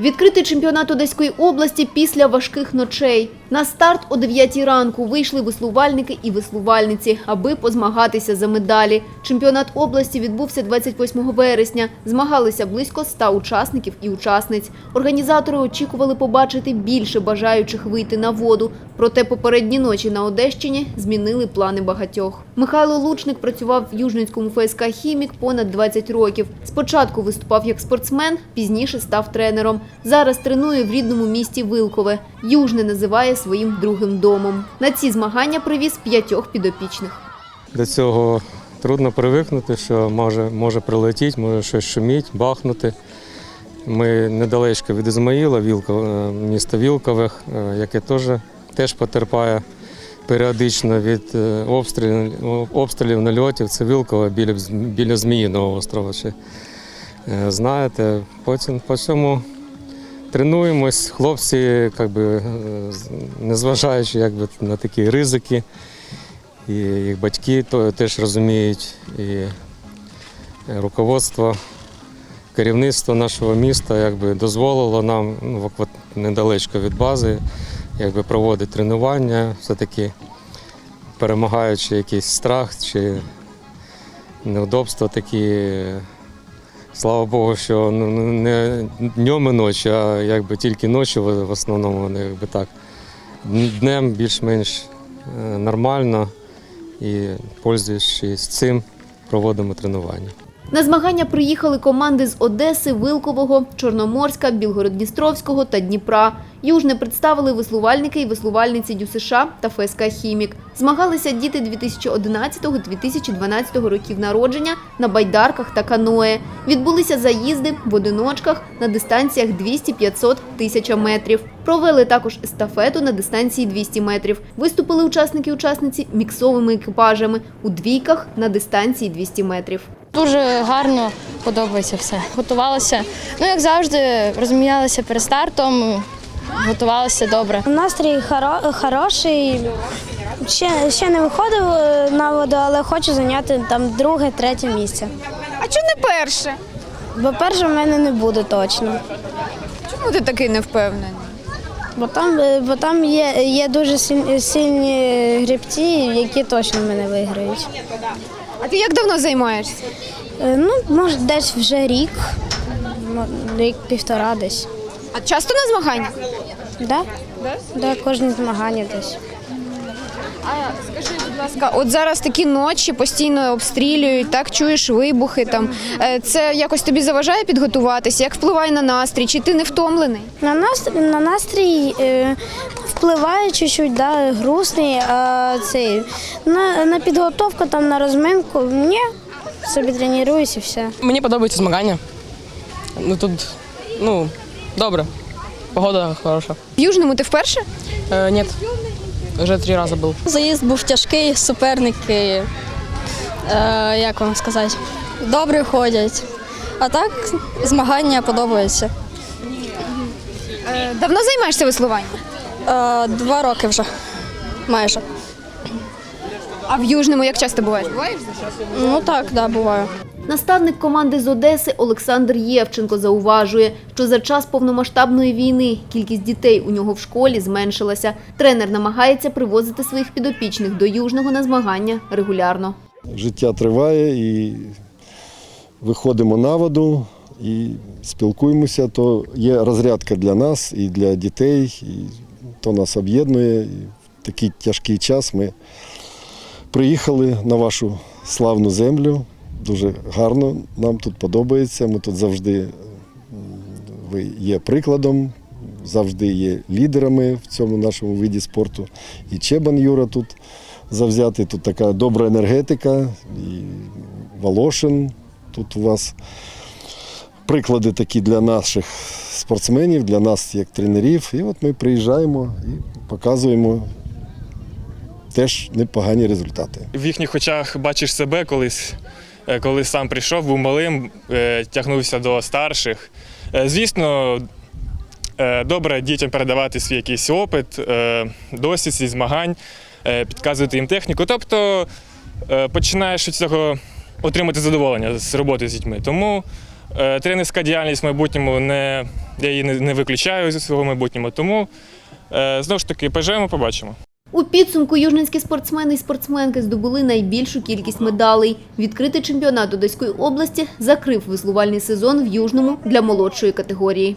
Відкритий чемпіонат Одеської області після важких ночей. На старт о 9 ранку вийшли веслувальники і веслувальниці, аби позмагатися за медалі. Чемпіонат області відбувся 28 вересня. Змагалися близько 100 учасників і учасниць. Організатори очікували побачити більше бажаючих вийти на воду. Проте попередні ночі на Одещині змінили плани багатьох. Михайло Лучник працював в Южницькому ФСК «Хімік» понад 20 років. Спочатку виступав як спортсмен, пізніше став тренером. Зараз тренує в рідному місті Вилкове. Южне називає своїм другим домом. На ці змагання привіз п'ятьох підопічних. До цього трудно привикнути, що може, може прилетіти, може щось шуміть, бахнути. Ми недалечко від Ізмаїла, Вілко- е, місто Вілкових, е, яке теж, теж потерпає періодично від е, обстрілів, обстрілів нальотів. Це Вілкове біля, біля Зміїного острова. Знаєте, потім по цьому тренуємось. Хлопці, як би, е, незважаючи як би, на такі ризики, і їх батьки то теж розуміють, і руководство, керівництво нашого міста якби дозволило нам ну, недалечко від бази якби, проводити тренування, все-таки перемагаючи якийсь страх чи неудобства такі. Слава Богу, що ну, ну, не днем і ночі, а якби тільки ночі в основному якби так. Днем більш-менш е, нормально і, пользуючись цим, проводимо тренування. На змагання приїхали команди з Одеси, Вилкового, Чорноморська, Білгород-Дністровського та Дніпра. Южне представили веслувальники і веслувальниці ДЮСШ та ФСК «Хімік». Змагалися діти 2011-2012 років народження на байдарках та каное. Відбулися заїзди в одиночках на дистанціях 200-500 тисяча метрів. Провели також естафету на дистанції 200 метрів. Виступили учасники-учасниці міксовими екіпажами у двійках на дистанції 200 метрів. Дуже гарно подобається все. Готувалася, ну як завжди, розмінялися перед стартом, готувалися добре. Настрій хоро- хороший. Ще, ще не виходив е, на воду, але хочу зайняти там друге, третє місце. А чому не перше? Бо перше в мене не буде точно. Чому ти такий невпевнений? Бо там, е, бо там є, є дуже силь- сильні грибці, які точно мене виграють. А ти як давно займаєшся? Е, Ну, може, десь вже рік, рік півтора десь. А часто на змаганнях? Да? Да, кожне змагання десь. А скажи, будь ласка, от зараз такі ночі постійно обстрілюють, так чуєш вибухи там. Е, Це якось тобі заважає підготуватися? Як впливає на настрій? Чи ти не втомлений? На настрій, на настрій е, впливає чуть-чуть, да, грустний, а цей, на, на підготовку, там, на розминку, ні, собі тренуюся і все. Мені подобаються змагання. Ну тут, ну, добре. Погода хороша. В Южному ти вперше? Е, ні, вже три рази був. Заїзд був тяжкий, суперники, е, як вам сказати, добре ходять. А так змагання подобаються. Е, Давно займаєшся веслуванням? Е, два роки вже майже. А в Южному як часто буваєш? Буваєш? Ну так, да, буває. Наставник команди з Одеси Олександр Євченко зауважує, що за час повномасштабної війни кількість дітей у нього в школі зменшилася. Тренер намагається привозити своїх підопічних до Южного на змагання регулярно. життя триває і виходимо на воду і спілкуємося, то є розрядка для нас і для дітей, і то нас об'єднує. І в такий тяжкий час ми приїхали на вашу славну землю. Дуже гарно, нам тут подобається. Ми тут завжди ви є прикладом, завжди є лідерами в цьому нашому виді спорту. І Чебан Юра тут завзятий, тут така добра енергетика, і Волошин. Тут у вас приклади такі для наших спортсменів, для нас як тренерів. І от ми приїжджаємо і показуємо теж непогані результати. в їхніх очах бачиш себе колись, е, коли сам прийшов, був малим, е, тягнувся до старших. Е, Звісно, добре дітям передавати свій якийсь опит, досвід зі змагань, підказувати їм техніку. Тобто починаєш від цього отримати задоволення з роботи з дітьми. Тому тренерська діяльність в майбутньому не я її не, виключаю зі свого майбутнього. Тому знову ж таки поживемо, побачимо. У підсумку южненські спортсмени і спортсменки здобули найбільшу кількість медалей. Відкритий чемпіонат Одеської області закрив веслувальний сезон в Южному для молодшої категорії.